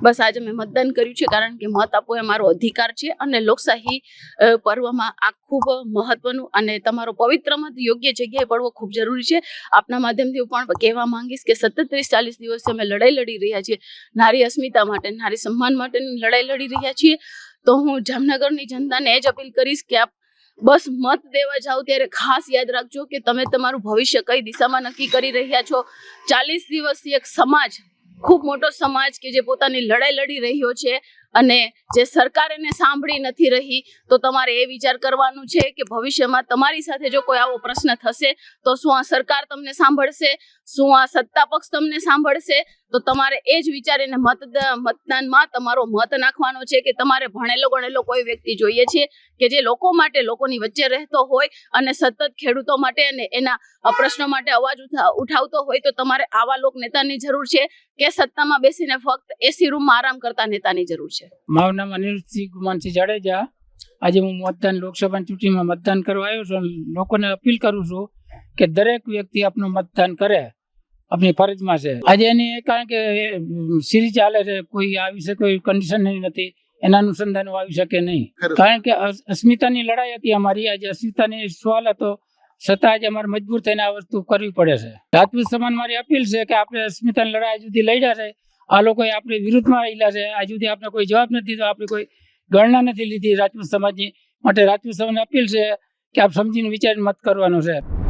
બસ આજે મેં મતદાન કર્યું છે, કારણ કે મત આપવો એ મારો અધિકાર છે અને લોકશાહી પર્વમાં આ ખૂબ મહત્વનું અને તમારો પવિત્ર મત યોગ્ય જગ્યાએ પડવો ખૂબ જરૂરી છે. આપના માધ્યમથી હું પણ કહેવા માંગીશ કે સતત ત્રીસ ચાલીસ દિવસથી અમે લડાઈ લડી રહ્યા છીએ. નારી અસ્મિતા માટે, નારી સન્માન માટેની લડાઈ લડી રહ્યા છીએ. તો હું જામનગરની જનતાને એ જ અપીલ કરીશ કે આપ બસ મત દેવા જાઓ ત્યારે ખાસ યાદ રાખજો કે તમે તમારું ભવિષ્ય કઈ દિશામાં નક્કી કરી રહ્યા છો. ચાલીસ દિવસથી એક સમાજ ખૂબ મોટો સમાજ કે જે પોતાની લડાઈ લડી રહ્યો છે અને જે સરકાર એને સાંભળી નથી રહી, તો તમારે એ વિચાર કરવાનું છે કે ભવિષ્યમાં તમારી સાથે જો કોઈ આવો પ્રશ્ન થશે, તો શું આ સરકાર તમને સાંભળશે? શું આ સત્તા પક્ષ તમને સાંભળશે? તો તમારે એ જ વિચારીને મતદ- મતદાનમાં તમારો મત નાખવાનો છે કે તમારે ભણેલો ગણેલો કોઈ વ્યક્તિ જોઈએ છે કે જે લોકો માટે લોકોની વચ્ચે રહેતો હોય અને સતત ખેડૂતો માટે અને એના પ્રશ્નો માટે અવાજ ઉઠા- ઉઠાવતો હોય તો તમારે આવા લોક નેતાની જરૂર છે કે સત્તામાં બેસીને ફક્ત એસી રૂમમાં આરામ કરતા નેતાની જરૂર છે. મારું નામ અનિરુદ્ધસિંહ ગુમાનસિંહ જાડેજા. આજે હું મતદાન લોકસભા ચૂંટણીમાં મતદાન કરવા આવ્યો છું લોકોને અપીલ કરું છું કે દરેક વ્યક્તિ આપનું મતદાન કરે. આપણી ફરજમાં છે. આજે એની કારણ કે સિરીઝ ચાલે છે કોઈ આવી શકે કોઈ કન્ડિશન નથી. એના અનુસંધાન આવી શકે નહીં. કારણ કે અસ્મિતાની લડાઈ હતી અમારી. આજે અસ્મિતાની સવાલ હતો છતાં આજે અમારે મજબૂર થઈને આ વસ્તુ કરવી પડે છે. રાજપૂત સમાન મારી અપીલ છે કે આપણે અસ્મિતાની લડાઈ સુધી લડ્યા છે. આ લોકોએ આપણે વિરુદ્ધમાં રહેલા છે. આજ સુધી આપણે કોઈ જવાબ નથી દીધો. આપણી કોઈ ગણના નથી લીધી રાજપૂત સમાજની માટે. રાજપૂત સમાજને અપીલ છે કે આપ સમજીને વિચારીને મત કરવાનો છે.